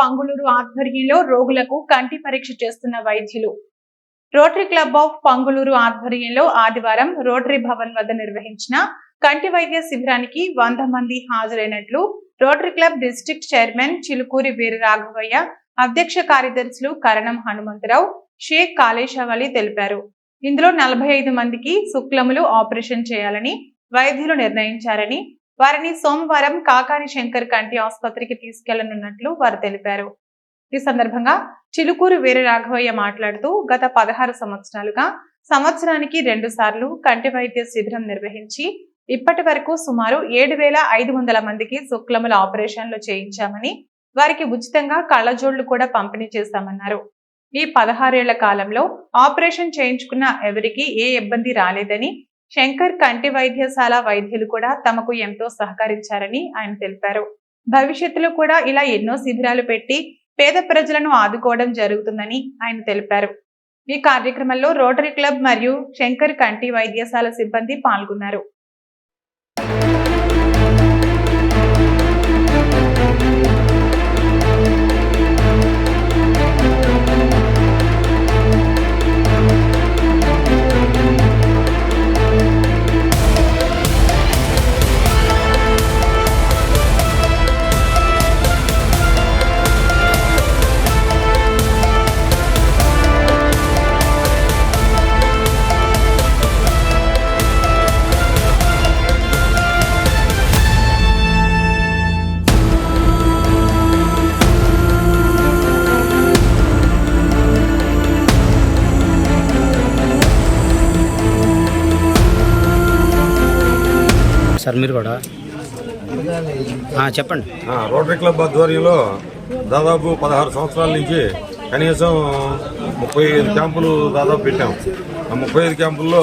పంగులూరు ఆధ్వర్యంలో రోగులకు కంటి పరీక్ష చేస్తున్న వైద్యులు. రోటరీ క్లబ్ ఆఫ్ పంగులూరు ఆధ్వర్యంలో ఆదివారం రోటరీ భవన్ వద్ద నిర్వహించిన కంటి వైద్య శిబిరానికి వంద మంది హాజరైనట్లు Rotary club district chairman Chilukuri Veera Raghavaiah అధ్యక్ష కార్యదర్శులు కరణం హనుమంతరావు షేక్ కాళేశవలి తెలిపారు. ఇందులో నలభై ఐదు మందికి శుక్లములు ఆపరేషన్ చేయాలని వైద్యులు నిర్ణయించారని వారిని సోమవారం కాకాని శంకర్ కంటి ఆసుపత్రికి తీసుకెళ్ళనున్నట్లు వారు తెలిపారు. ఈ సందర్భంగా చిలుకూరు వీర రాఘవయ్య మాట్లాడుతూ గత పదహారు సంవత్సరాలుగా సంవత్సరానికి రెండు సార్లు కంటి వైద్య శిబిరం నిర్వహించి ఇప్పటి వరకు సుమారు ఏడు వేల ఐదు వందల మందికి శుక్లముల ఆపరేషన్లు చేయించామని వారికి ఉచితంగా కళ్ళజోళ్ళు కూడా పంపిణీ చేశామన్నారు. ఈ పదహారేళ్ళ కాలంలో ఆపరేషన్ చేయించుకున్న ఎవరికి ఏ ఇబ్బంది రాలేదని శంకర్ కంటి వైద్యశాల వైద్యులు కూడా తమకు ఎంతో సహకరించారని ఆయన తెలిపారు. భవిష్యత్తులో కూడా ఇలా ఎన్నో శిబిరాలు పెట్టి పేద ప్రజలను ఆదుకోవడం జరుగుతుందని ఆయన తెలిపారు. ఈ కార్యక్రమంలో రోటరీ క్లబ్ మరియు శంకర్ కంటి వైద్యశాల సిబ్బంది పాల్గొన్నారు. సార్ మీరు కూడా? చెప్పండి. రోటరీ క్లబ్ ఆధ్వర్యంలో దాదాపు పదహారు సంవత్సరాల నుంచి కనీసం ముప్పై ఐదు క్యాంపులు దాదాపు పెట్టాం. ఆ ముప్పై ఐదు క్యాంపుల్లో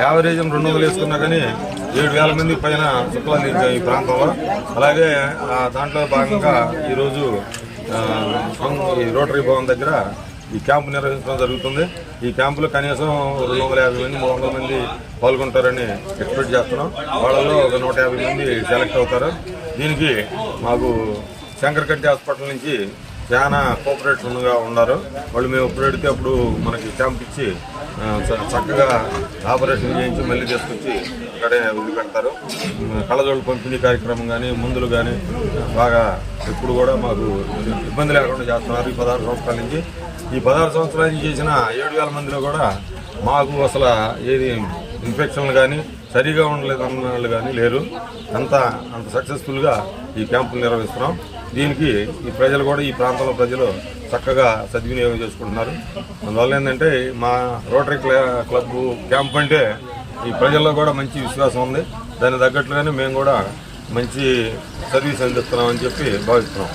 యావరేజ్ రెండు వందలు వేసుకున్నా కానీ ఏడు వేల మంది పైన చుక్కలు ఈ ప్రాంతంలో అలాగే దాంట్లో భాగంగా ఈరోజు ఈ రోటరీ భవన్ దగ్గర ఈ క్యాంపు నిర్వహించడం జరుగుతుంది. ఈ క్యాంపులో కనీసం రెండు వందల యాభై మంది మూడు వందల మంది పాల్గొంటారని ఎక్స్పెక్ట్ చేస్తున్నాం. వాళ్ళలో ఒక నూట యాభై మంది సెలెక్ట్ అవుతారు. దీనికి మాకు శంకరకట్టి హాస్పిటల్ నుంచి చాలా కోఆపరేటివ్గా ఉన్నారు. వాళ్ళు మేము ఎప్పుడు పెడితే అప్పుడు మనకి క్యాంప్ ఇచ్చి చక్కగా ఆపరేషన్ చేయించి మళ్ళీ తీసుకొచ్చి ఇక్కడే వదిలిపెడతారు. కళ్ళజోళ్ళు పంపిణీ కార్యక్రమం కానీ మందులు కానీ బాగా ఎప్పుడు కూడా మాకు ఇబ్బంది లేకుండా చేస్తున్నారు. ఈ పదహారు సంవత్సరాల నుంచి ఈ పదహారు సంవత్సరాల నుంచి చేసిన ఏడు వేల మందిలో కూడా మాకు అసలు ఏది ఇన్ఫెక్షన్లు కానీ సరిగా ఉండలేదన్న వాళ్ళు కానీ లేరు. అంత అంత సక్సెస్ఫుల్గా ఈ క్యాంపులు నిర్వహిస్తున్నాం. దీనికి ఈ ప్రజలు కూడా ఈ ప్రాంతంలో ప్రజలు చక్కగా సద్వినియోగం చేసుకుంటున్నారు. అందువల్ల ఏంటంటే మా రోటరీ క్లా క్లబ్ క్యాంప్ అంటే ఈ ప్రజల్లో కూడా మంచి విశ్వాసం ఉంది. దానికి తగ్గట్లుగానే మేము కూడా మంచి సర్వీస్ అందిస్తున్నామని చెప్పి భావిస్తున్నాం.